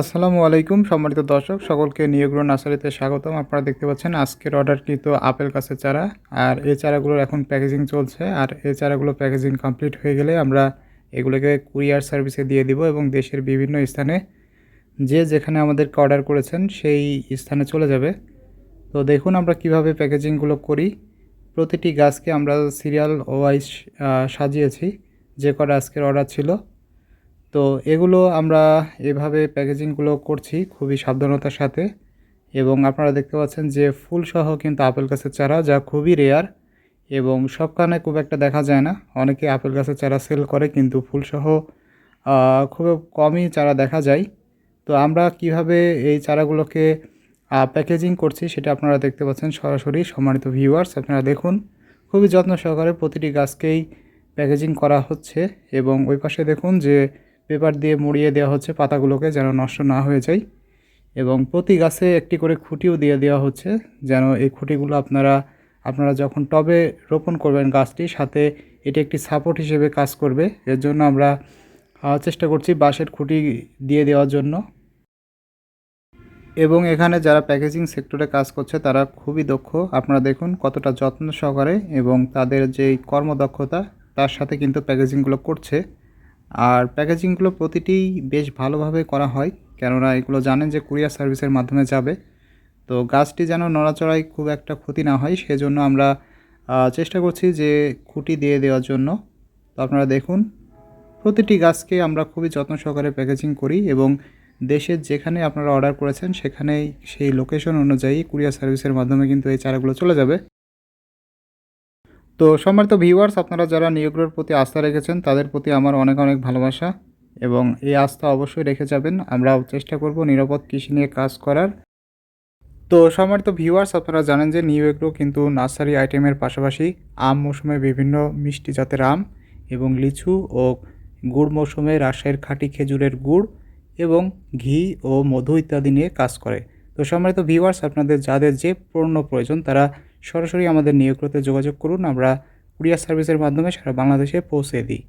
আসসালামু আলাইকুম, সম্মানিত দর্শক, সকলকে নিয়োগ্র নার্সারিতে স্বাগতম। আপনারা দেখতে পাচ্ছেন আজকের অর্ডারকৃত আপেল গাছের চারা। আর এই চারাগুলোর এখন প্যাকেজিং চলছে। আর এই চারাগুলো প্যাকেজিং কমপ্লিট হয়ে গেলে আমরা এগুলোকে কুরিয়ার সার্ভিসে দিয়ে দিব এবং দেশের বিভিন্ন স্থানে যে যেখানে আমাদেরকে অর্ডার করেছেন সেই স্থানে চলে যাবে। তো দেখুন আমরা কীভাবে প্যাকেজিংগুলো করি। প্রতিটি গাছকে আমরা সিরিয়াল ওয়াইজ সাজিয়েছি। যে কটা আজকের অর্ডার ছিল। তো এগুলো আমরা এভাবে প্যাকেজিংগুলো করছি খুবই সাবধানতার সাথে। এবং আপনারা দেখতে পাচ্ছেন যে ফুলসহ কিন্তু আপেল গাছের চারা, যা খুবই রেয়ার এবং সবখানে খুব একটা দেখা যায় না। অনেকে আপেল গাছের চারা সেল করে কিন্তু ফুলসহ খুব কমই চারা দেখা যায়। তো আমরা কীভাবে এই চারাগুলোকে প্যাকেজিং করছি সেটা আপনারা দেখতে পাচ্ছেন সরাসরি। সম্মানিত ভিউয়ার্স আপনারা দেখুন। খুবই যত্ন সহকারে প্রতিটি গাছকেই প্যাকেজিং করা হচ্ছে এবং ওই পাশে দেখুন যে পেপার দিয়ে মুড়িয়ে দেওয়া হচ্ছে পাতাগুলোকে যেন নষ্ট না হয়ে যায় এবং প্রতি গাছে একটি করে খুঁটিও দিয়ে দেওয়া হচ্ছে যেন এই খুঁটিগুলো আপনারা আপনারা যখন টবে রোপণ করবেন গাছটি, সাথে এটি একটি সাপোর্ট হিসেবে কাজ করবে। এর জন্য আমরা চেষ্টা করছি বাঁশের খুঁটি দিয়ে দেওয়ার জন্য। এবং এখানে যারা প্যাকেজিং সেক্টরে কাজ করছে, তারা খুবই দক্ষ। আপনারা দেখুন কতটা যত্ন সহকারে এবং তাদের যেই কর্মদক্ষতা, তার সাথে কিন্তু প্যাকেজিংগুলো করছে। আর প্যাকেজিংগুলো প্রতিটিই বেশ ভালোভাবে করা হয়। কেননা এগুলো জানেন যে কুরিয়ার সার্ভিসের মাধ্যমে যাবে। তো গাছটি যেন নড়াচড়ায় খুব একটা ক্ষতি না হয়, সেজন্য আমরা চেষ্টা করছি যে খুঁটি দিয়ে দেওয়ার জন্য। তো আপনারা দেখুন, প্রতিটি গাছকে আমরা খুবই যত্ন সহকারে প্যাকেজিং করি এবং দেশের যেখানে আপনারা অর্ডার করেছেন, সেখানেই সেই লোকেশন অনুযায়ী কুরিয়ার সার্ভিসের মাধ্যমে কিন্তু এই চারাগুলো চলে যাবে। তো সম্মানিত ভিউয়ার্স আপনারা যারা নিয়োগের প্রতি আস্থা রেখেছেন, তাদের প্রতি আমার অনেক অনেক ভালোবাসা এবং এই আস্থা অবশ্যই রেখে যাবেন। আমরাও চেষ্টা করব নিরাপদ কৃষি নিয়ে কাজ করার। তো সম্মানিত ভিউয়ার্স আপনারা জানেন যে নিউ এগ্রো কিন্তু নার্সারি আইটেমের পাশাপাশি আম মৌসুমে বিভিন্ন মিষ্টি জাতের আম এবং লিচু ও গুড় মৌসুমে রাজশাহীর খাঁটি খেজুরের গুড় এবং ঘি ও মধু ইত্যাদি নিয়ে কাজ করে। তো সম্মানিত ভিউয়ার্স আপনাদের যাদের যে পণ্য প্রয়োজন, তারা সরাসরি আমাদের নিয়োগরতে যোগাযোগ করুন। আমরা কুরিয়ার সার্ভিসের মাধ্যমে সারা বাংলাদেশে পৌঁছে দিই।